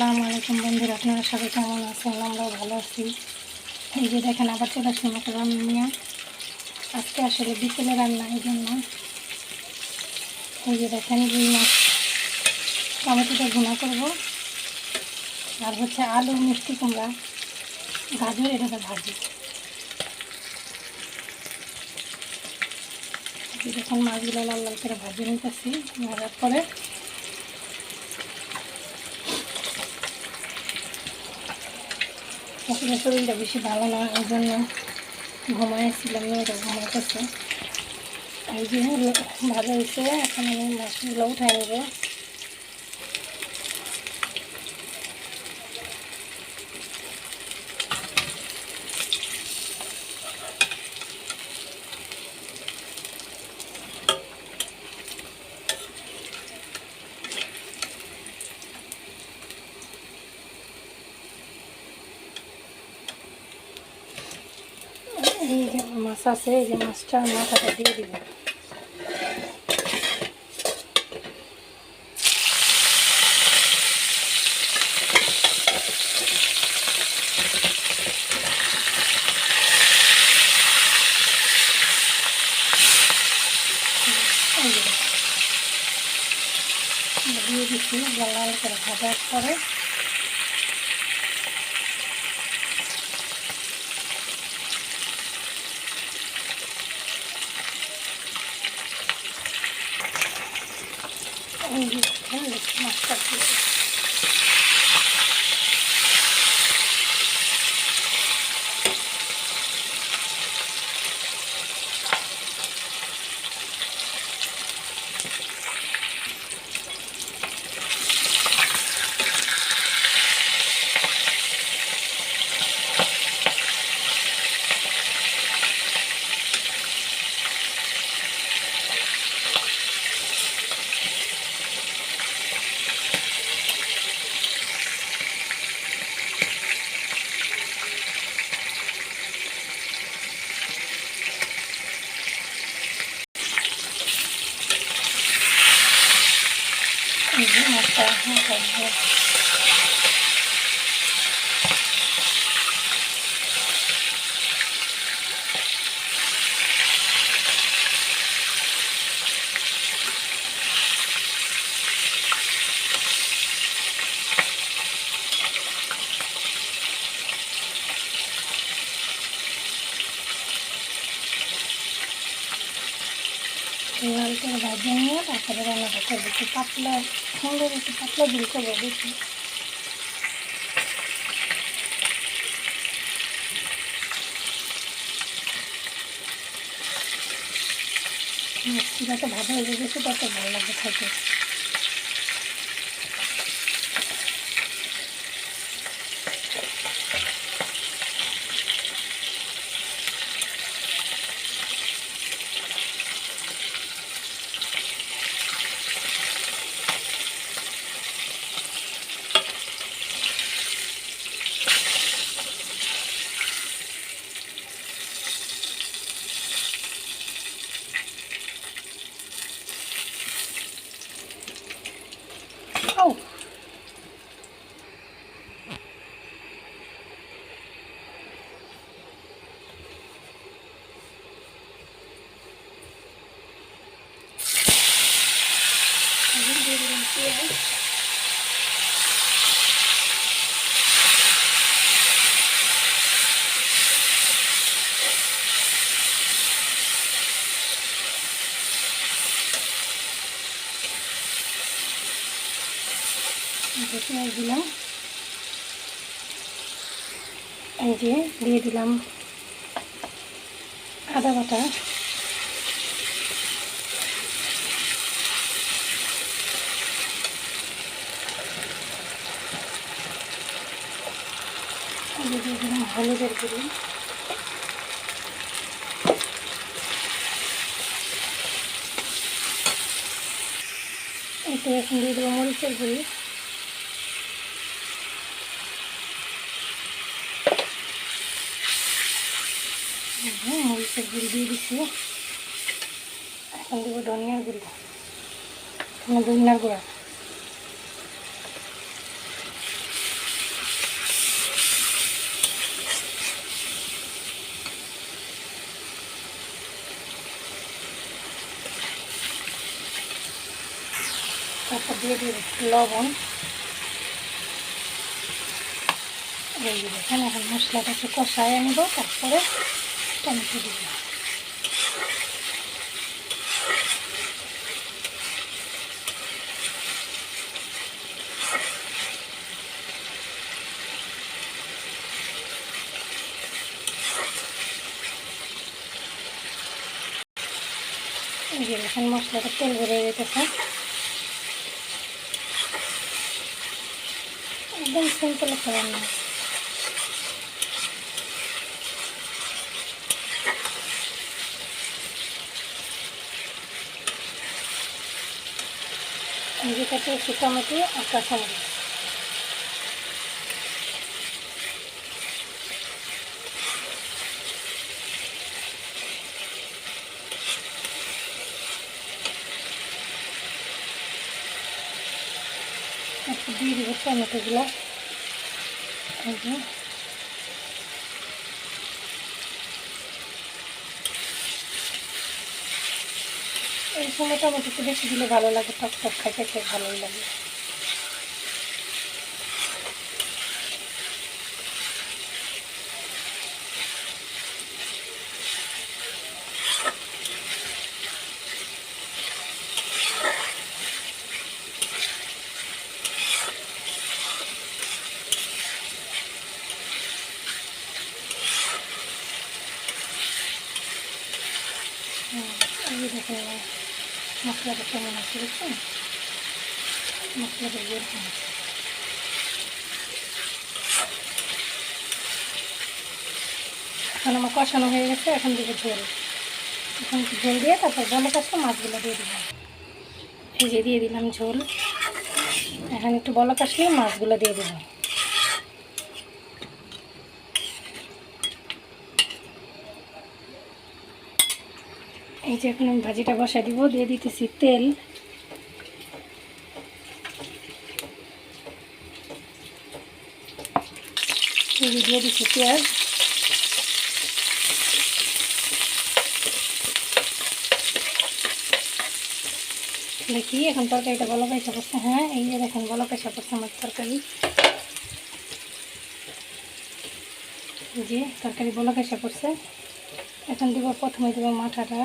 আসসালামু আলাইকুম বন্ধুরা, আপনারা সবাই কেমন আছেন? আমরাও ভালো আছি। এই যে দেখেন, আবার চলে আসছি আমাকে রান্না আজকে আসলে বিকেলে রান্না, এই জন্য। এই যে দেখেন, রুই মাছ, টমেটোটা ভুনা করব। আর হচ্ছে আলু, মিষ্টি কুমড়া, গাজর, এটাকে ভাজি। দেখুন, মাছগুলো লাল লাল করে ভাজি নিতেছি। ভাজার পরে আসলে শরীরটা বেশি ভালো না এই জন্য ঘুমাইছিলাম মেয়েটা ঘুমাইতেছে। এই যে ভালো হয়েছে, এখন আমি মাছগুলো উঠাই নেব এই যে মাছ আছে এই যে মাছটা মাথাটা দিব। দিয়ে করে ভাজার পরে এই যে মাছটা দিয়ে দিচ্ছি। এই যে মাছটা মাথা দিয়ে লাল করে ভাজে নিয়ে তারপরে রান্নাটা করব একটু পাতলা, সুন্দর একটু পাতলা দিল করব বেশি যত ভাজা হয়ে গেছে তত ভালো লাগে থাকে পেঁয়াজ দিলাম। এই যে দিয়ে দিলাম আদা বাটা। দিয়ে দিলাম হলুদের গুঁড়ি। এখন দিয়ে দেবো মরিচের গুঁড়ি। মরিচের গুঁড়ি দিয়ে দিচ্ছি হ্যাঁ? এখন দেবো ধনিয়ার গুঁড়ি। ধনিয়ার গুঁড়া? তারপর দিয়ে দিয়ে লবণ। এই এখন মশলাটা একটু কষায় আনব, তারপরে টমেটো দিব এই যে দেখেন মশলাটা তেল বেরিয়ে যেতেছে একদম সিম্পল একটা রান্না যেটাতে একটু টমেটো আর কাঁচামরিচ একটু দিয়ে দিব টমেটোগুলো। যে টমেটো একটু বেশি দিলে ভালো লাগে টক টক খাইতে খেয়ে ভালোই লাগে হুম, এই যে দেখেন আমার মশলাটা কেমন আছে বুঝছেন মশলাটা যেরকম আছে এখন আমার কষানো হয়ে গেছে, এখন দিব ঝোল। এখন ঝোল দিয়ে তারপর বলে কাছে মাছগুলো দিয়ে দিলাম। যে দিয়ে দিলাম ঝোল। এখন একটু বলক আসলে মাছগুলো দিয়ে দিলাম। এই যে এখন আমি ভাজিটা বসাই দিব, দিয়ে দিতেছি তেল। দিয়ে দিচ্ছি পেঁয়াজ। দেখি, এখন তরকারিটা বলো পয়সা পড়ছে হ্যাঁ এই যে দেখেন বলো পয়সা পড়ছে আমার তরকারি। যে তরকারি বলো পয়সা পড়ছে এখন দিব প্রথমে দিব মাথাটা।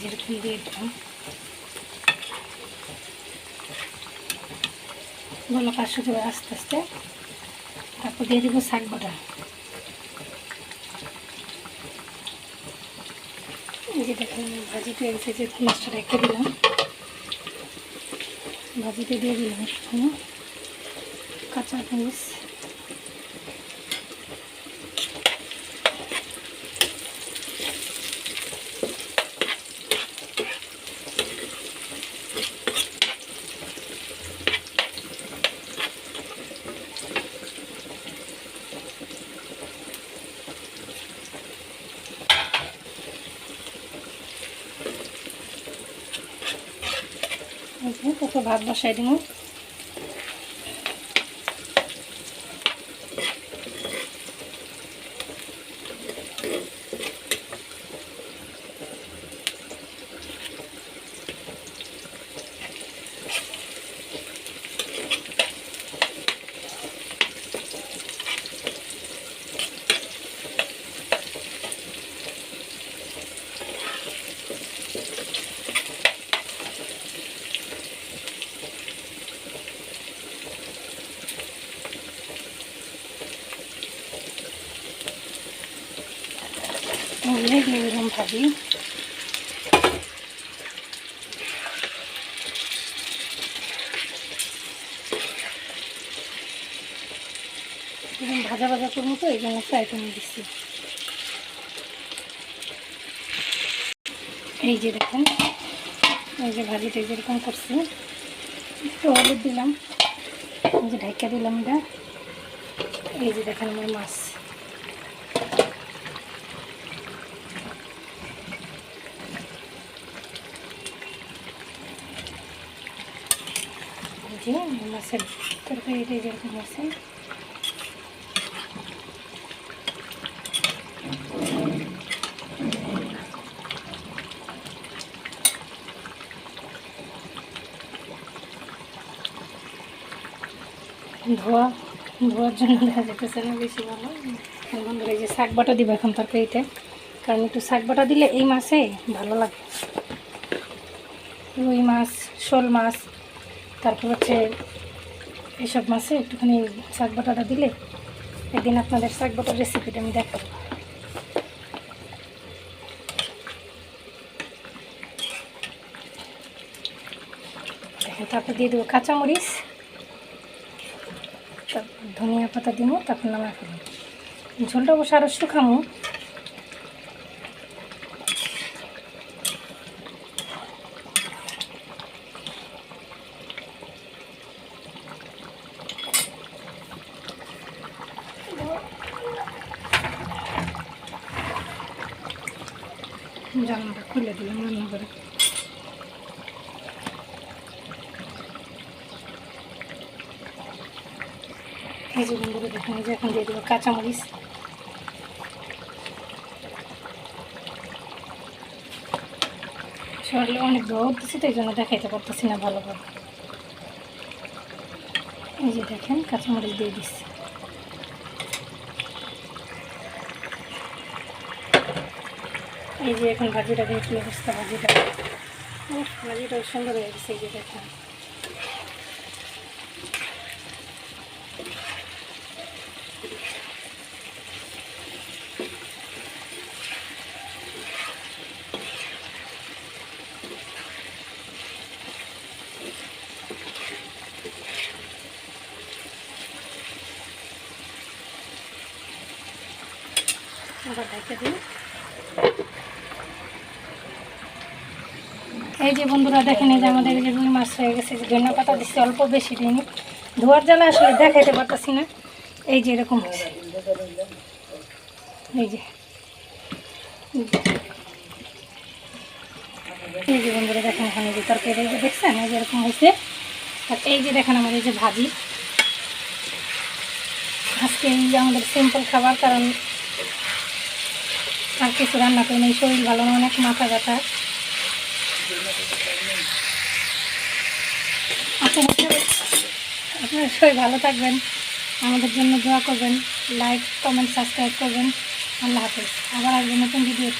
যেরকম দিয়ে দিলাম ভালো কাজ শুধু আস্তে আস্তে। তারপর দিয়ে দিব শাক বাটা। যে দেখেন ভাজিতে এসে যে মাছটা রেখে দিলাম। ভাজিতে দিয়ে দিলাম কাঁচা মরিচ এই যে তারপর ভাত বসাই দিব দিয়ে দিলাম এরকম ভাজা ভাজা করব তো, এই জন্য ফ্রাই করে দিচ্ছি। এই যে দেখেন, এই যে ভাজিটা যেরকম করছি। একটু হলুদ দিলাম। এই যে ঢাকা দিলাম এটা। এই যে দেখেন আমার মাছ। মাছের তরকারিটা যেরকম আছে ধোয়া, ধোয়ার জন্য দেখা যেতেছে না বেশি ভালো বন্ধুরা এই যে শাক বাটা দিব এখন তরকারিতে। কারণ একটু শাক বাটা দিলে এই মাছে ভালো লাগে। রুই মাছ, শোল মাছ, তারপর হচ্ছে এইসব মাছে একটুখানি শাক বাটাটা দিলে একদিন আপনাদের শাক বাটার রেসিপিটা আমি দেখাবো। তারপর দিয়ে দেবো কাঁচামরিচ তারপর ধনিয়া পাতা দিব, তারপর নামা ফেলব। ঝোলটা অবশ্য আরও শুকামো জানাটা খুলে দিলাম রান্না করে এই যে বন্ধুরা দেখুন এই যে এখন দিয়ে দেবো কাঁচামরিচ। শরীরে অনেক রোদ দিচ্ছে তো এই জন্য দেখাইতে পারতেছি না ভালোভাবে। এই যে দেখেন কাঁচামরিচ দিয়ে দিচ্ছি। এই যে এখন ভাজিটা দিয়ে কি অবস্থা ভাজিটা। উফ, ভাজিটা সুন্দর হয়ে গেছে এই যে দেখেন। এই যে বন্ধুরা দেখেন এই যে আমাদের যে রুই মাছ হয়ে গেছে যে ধনিয়া পাতা দিচ্ছি অল্প বেশি দিইনি ধোয়ার জ্বালা আসলে দেখাইতে পারতাছি না এই যে এরকম হয়েছে এই যে এই যে বন্ধুরা দেখেন এখানে যে তরকারি এই যে দেখছেন এই যে এরকম হয়েছে আর এই যে দেখেন আমাদের যে ভাজি আজকে এই যে আমাদের সিম্পল খাবার কারণ আর কিছু রান্না করি না এই শরীর ভালো না, অনেক মাথা ব্যথা। আপনার সবাই সবাই ভালো থাকবেন, আমাদের জন্য দোয়া করবেন লাইক কমেন্ট সাবস্ক্রাইব করবেন। আল্লাহ হাফেজ। আবার আসবেন নতুন ভিডিও